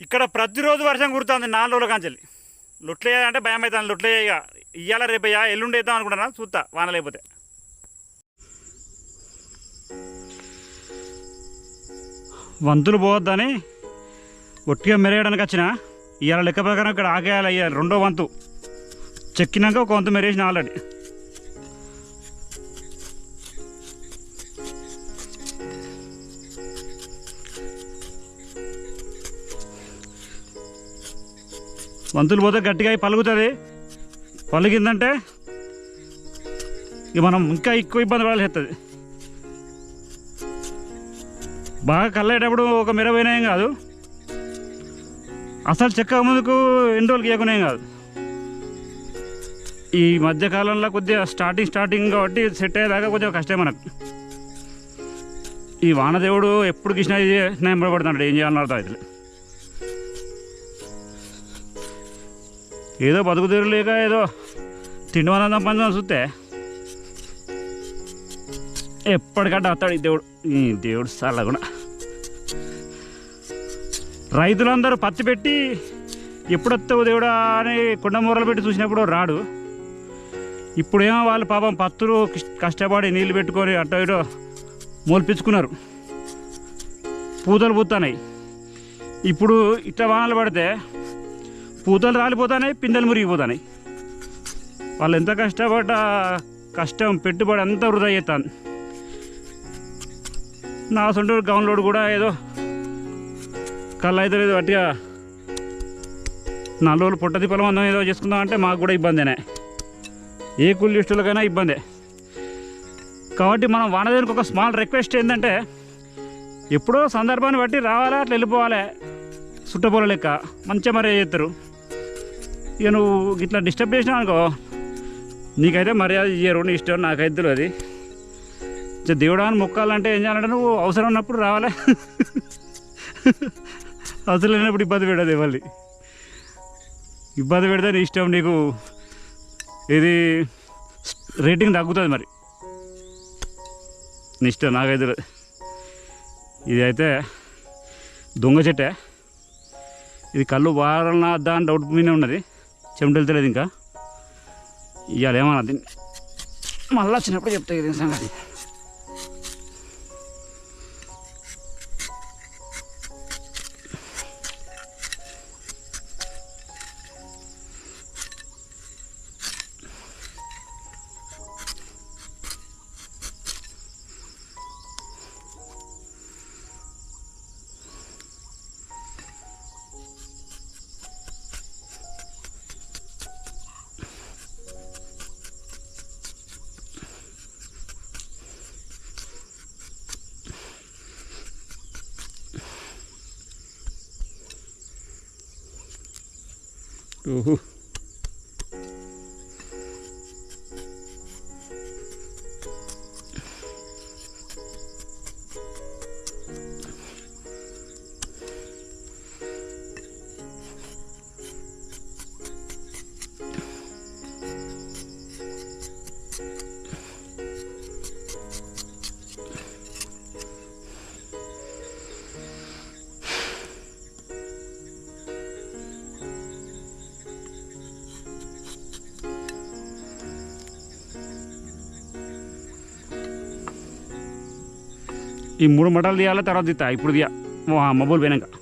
ఇక్కడ ప్రతిరోజు వర్షం కుడుతుంది నాలుగు రోజుల కాంచెల్లి లొట్లే అంటే భయం అవుతుంది లొట్లే ఇక. ఇయ్యాల రేపయ్యా ఎల్లుండి వేద్దాం అనుకుంటున్నా చూస్తా వాన లేకపోతే. వంతులు పోవద్దని ఒట్టిగా మెరేయడానికి వచ్చిన ఇవాళ లెక్క ప్రకారం ఇక్కడ ఆగేయాలి అయ్యాలి రెండో వంతు. చెక్కినాక ఒక వంతు మెరేసిన ఆల్రెడీ. వంతులు పోతే గట్టిగా అయి పలుకుతుంది. పలిగిందంటే ఇక మనం ఇంకా ఎక్కువ ఇబ్బంది పడాల్సి వస్తుంది. బాగా కళ్ళేటప్పుడు ఒక మెరవైన ఏం కాదు. అసలు చెక్క ముందుకు ఎన్ని రోజులు ఇవ్వకుండా కాదు. ఈ మధ్యకాలంలో కొద్దిగా స్టార్టింగ్ స్టార్టింగ్ కాబట్టి సెట్ అయ్యేదాకా కొద్దిగా కష్టమే మనకు. ఈ వానదేవుడు ఎప్పుడు కృష్ణ నెంబడబడుతున్నాడు ఏం చేయాలని అర్థం ఏదో బతుకు తీరు లేక ఏదో తిండి సంపాదించాలని చూస్తే ఎప్పటికంటే వస్తాడు ఈ దేవుడు. ఈ దేవుడు చాలా కూడా రైతులందరూ పత్తి పెట్టి ఎప్పుడొస్తావు దేవుడా అని కుండ మూరలు పెట్టి చూసినప్పుడు రాడు. ఇప్పుడేమో వాళ్ళు పాపం పత్తులు కష్టపడి నీళ్ళు పెట్టుకొని అటో ఇటో మూల్పించుకున్నారు. పూతలు పూతున్నాయి ఇప్పుడు ఇట్లా వానలు పడితే పూతలు రాలిపోతున్నాయి పిందెలు మురిగిపోతున్నాయి వాళ్ళు ఎంత కష్టపడ్డ కష్టం పెట్టుబడి అంతా వృధా చేస్తాను. నా సొంత గౌన్లోడు కూడా ఏదో కళ్ళు అయితే లేదు గట్టిగా నాలుగు రోజులు పుట్ట తిప్పల ఏదో చేసుకుందాం అంటే మాకు కూడా ఇబ్బందేనే. ఏ కూలిస్టులకైనా ఇబ్బందే. కాబట్టి మనం వానదేవునికి ఒక స్మాల్ రిక్వెస్ట్ ఏంటంటే ఎప్పుడో సందర్భాన్ని బట్టి రావాలా అట్లా వెళ్ళిపోవాలి. చుట్టపొల లెక్క. మంచిగా మర్యాద చేస్తారు. ఇక నువ్వు ఇట్లా డిస్టర్బ్ చేసినావు అనుకో నీకైతే మర్యాద ఇయ్యరు నీ ఇష్టం నాకైతే తెలియదు ఇక దేవుడా అని మొక్కాలంటే ఏం చేయాలంటే నువ్వు అవసరం ఉన్నప్పుడు రావాలి. అవసరం లేనప్పుడు ఇబ్బంది పెడదు మళ్ళీ ఇబ్బంది పెడితే నీ ఇష్టం నీకు ఇది రేటింగ్ తగ్గుతుంది మరి. నీ ఇష్టం నాకైతే ఇది అయితే దొంగ చెట్టే. ఇది కళ్ళు వారాలన్నా దాని డౌట్ మీద ఉన్నది. చెమట వెళ్తలేదు ఇంకా. ఇవాళ ఏమన్నా దీన్ని మళ్ళీ వచ్చినప్పుడు చెప్తాయి దీని సంగతి. Ooh. ఈ మూడు మటలు తీయాలి తర్వాత తీస్తా. ఇప్పుడు తీయ. మబ్బులు పోయినాక.